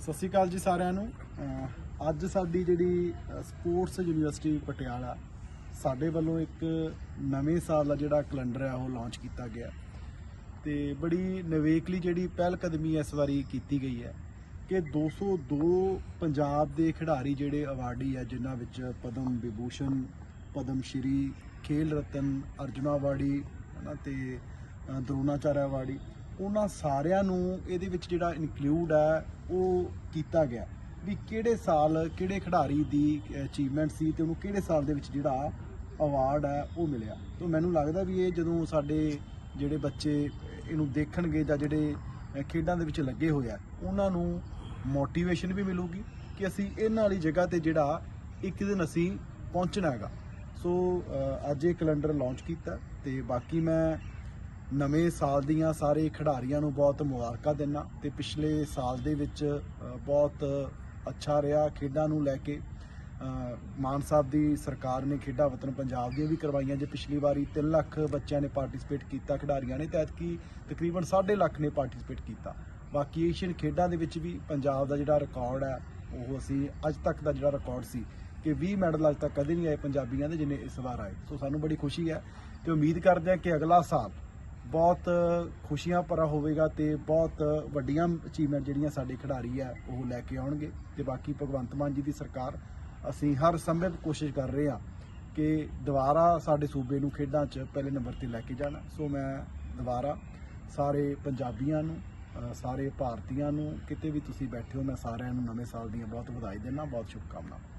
ਸਤਿ ਸ਼੍ਰੀ ਅਕਾਲ ਜੀ ਸਾਰਿਆਂ ਨੂੰ। ਅੱਜ ਸਾਡੀ ਜਿਹੜੀ ਸਪੋਰਟਸ ਯੂਨੀਵਰਸਿਟੀ ਪਟਿਆਲਾ ਸਾਡੇ ਵੱਲੋਂ ਇੱਕ ਨਵੇਂ ਸਾਲ ਦਾ ਜਿਹੜਾ ਕੈਲੰਡਰ ਹੈ ਉਹ ਲਾਂਚ ਕੀਤਾ ਗਿਆ। ਤੇ ਬੜੀ ਨਵੇਕਲੀ ਜਿਹੜੀ ਪਹਿਲ ਕਦਮੀ ਇਸ ਵਾਰੀ ਕੀਤੀ ਗਈ ਹੈ ਕਿ 202 ਪੰਜਾਬ ਦੇ ਖਿਡਾਰੀ ਜਿਹੜੇ ਅਵਾਰਡੀ ਹੈ ਜਿਨ੍ਹਾਂ ਵਿੱਚ ਪਦਮ ਵਿਭੂਸ਼ਣ ਪਦਮ ਸ਼੍ਰੀ ਖੇਲ ਰਤਨ ਅਰਜੁਨਾ ਅਵਾਰਡੀ ਹਨਾ ਤੇ ਅ, ਦਰੋਣਾਚਾਰਿਆ ਅਵਾਰਡੀ ਉਹਨਾਂ ਸਾਰਿਆਂ ਨੂੰ ਇਹਦੇ ਵਿੱਚ ਜਿਹੜਾ ਇਨਕਲੂਡ ਹੈ, ਉਹ ਕੀਤਾ ਗਿਆ। ਵੀ ਕਿਹੜੇ ਸਾਲ ਕਿਹੜੇ ਖਿਡਾਰੀ ਦੀ ਅਚੀਵਮੈਂਟ ਸੀ ਤੇ ਉਹਨੂੰ ਕਿਹੜੇ ਸਾਲ ਦੇ ਵਿੱਚ ਜਿਹੜਾ ਅਵਾਰਡ ਹੈ, ਉਹ ਮਿਲਿਆ। ਤਾਂ ਮੈਨੂੰ ਲੱਗਦਾ ਵੀ ਇਹ ਜਦੋਂ ਸਾਡੇ ਜਿਹੜੇ ਬੱਚੇ ਇਹਨੂੰ ਦੇਖਣਗੇ ਜਾਂ ਜਿਹੜੇ ਖੇਡਾਂ ਦੇ ਵਿੱਚ ਲੱਗੇ ਹੋਏ ਆ, ਉਹਨਾਂ ਨੂੰ ਮੋਟੀਵੇਸ਼ਨ ਵੀ ਮਿਲੂਗੀ ਕਿ ਅਸੀਂ ਇਹਨਾਂ ਵਾਲੀ ਜਗ੍ਹਾ ਤੇ ਜਿਹੜਾ ਇੱਕ ਦਿਨ ਅਸੀਂ ਪਹੁੰਚਣਾ ਹੈਗਾ। ਸੋ ਅੱਜ ਇਹ ਕੈਲੰਡਰ ਲਾਂਚ ਕੀਤਾ ਤੇ ਬਾਕੀ ਮੈਂ ਨਵੇਂ ਸਾਲ ਦੀਆਂ ਸਾਰੇ ਖਿਡਾਰੀਆਂ ਨੂੰ ਬਹੁਤ ਮੁਬਾਰਕਾਂ ਦਿੰਦਾ ਤੇ ਪਿਛਲੇ ਸਾਲ ਦੇ ਵਿੱਚ ਬਹੁਤ ਅੱਛਾ ਰਿਹਾ ਖੇਡਾਂ ਨੂੰ ਲੈ ਕੇ। ਮਾਨ ਸਾਹਿਬ ਦੀ ਸਰਕਾਰ ਨੇ ਖੇਡਾਂ ਵਤਨ ਪੰਜਾਬ ਦੀਆਂ ਵੀ ਕਰਵਾਈਆਂ ਜੇ ਪਿਛਲੀ ਵਾਰੀ 3 ਲੱਖ ਬੱਚਿਆਂ ਨੇ ਪਾਰਟਿਸਿਪੇਟ ਕੀਤਾ ਖਿਡਾਰੀਆਂ ਨੇ, ਤੇ ਐਤਕੀ ਤਕਰੀਬਨ 1.5 ਲੱਖ ਨੇ ਪਾਰਟਿਸਿਪੇਟ ਕੀਤਾ। ਬਾਕੀ ਏਸ਼ੀਅਨ ਖੇਡਾਂ ਦੇ ਵਿੱਚ ਵੀ ਪੰਜਾਬ ਦਾ ਜਿਹੜਾ ਰਿਕਾਰਡ ਹੈ, ਉਹ ਅਸੀਂ ਅੱਜ ਤੱਕ ਦਾ ਜਿਹੜਾ ਰਿਕਾਰਡ ਸੀ ਕਿ 20 ਮੈਡਲ ਅੱਜ ਤੱਕ ਕਦੇ ਨਹੀਂ ਆਏ ਪੰਜਾਬੀਆਂ ਦੇ ਜਿੰਨੇ ਇਸ ਵਾਰ ਆਏ। ਸੋ ਸਾਨੂੰ ਬੜੀ ਖੁਸ਼ੀ ਹੈ ਤੇ ਉਮੀਦ ਕਰਦੇ ਹਾਂ ਕਿ ਅਗਲਾ ਸਾਲ ਬਹੁਤ ਖੁਸ਼ੀਆਂ ਭਰਾ ਹੋਵੇਗਾ ਤੇ ਬਹੁਤ ਵੱਡੀਆਂ ਅਚੀਵਮੈਂਟ ਜਿਹੜੀਆਂ ਸਾਡੇ ਖਿਡਾਰੀ ਆ, ਉਹ ਲੈ ਕੇ ਆਉਣਗੇ। ਤੇ ਬਾਕੀ ਭਗਵੰਤ ਮਾਨ ਜੀ ਦੀ ਸਰਕਾਰ, ਅਸੀਂ ਹਰ ਸੰਭਵ ਕੋਸ਼ਿਸ਼ ਕਰ ਰਹੇ ਹਾਂ ਕਿ ਦੁਬਾਰਾ ਸਾਡੇ ਸੂਬੇ ਨੂੰ ਖੇਡਾਂ 'ਚ ਪਹਿਲੇ ਨੰਬਰ ਤੇ ਲੈ ਕੇ ਜਾਣਾ। ਸੋ ਮੈਂ ਦੁਬਾਰਾ ਸਾਰੇ ਪੰਜਾਬੀਆਂ ਨੂੰ ਸਾਰੇ ਭਾਰਤੀਆਂ ਨੂੰ, ਕਿਤੇ ਵੀ ਤੁਸੀਂ ਬੈਠੇ ਹੋ, ਮੈਂ ਸਾਰਿਆਂ ਨੂੰ ਨਵੇਂ ਸਾਲ ਦੀਆਂ ਬਹੁਤ ਵਧਾਈ ਦਿੰਦਾ, ਬਹੁਤ ਸ਼ੁਭਕਾਮਨਾਵਾਂ।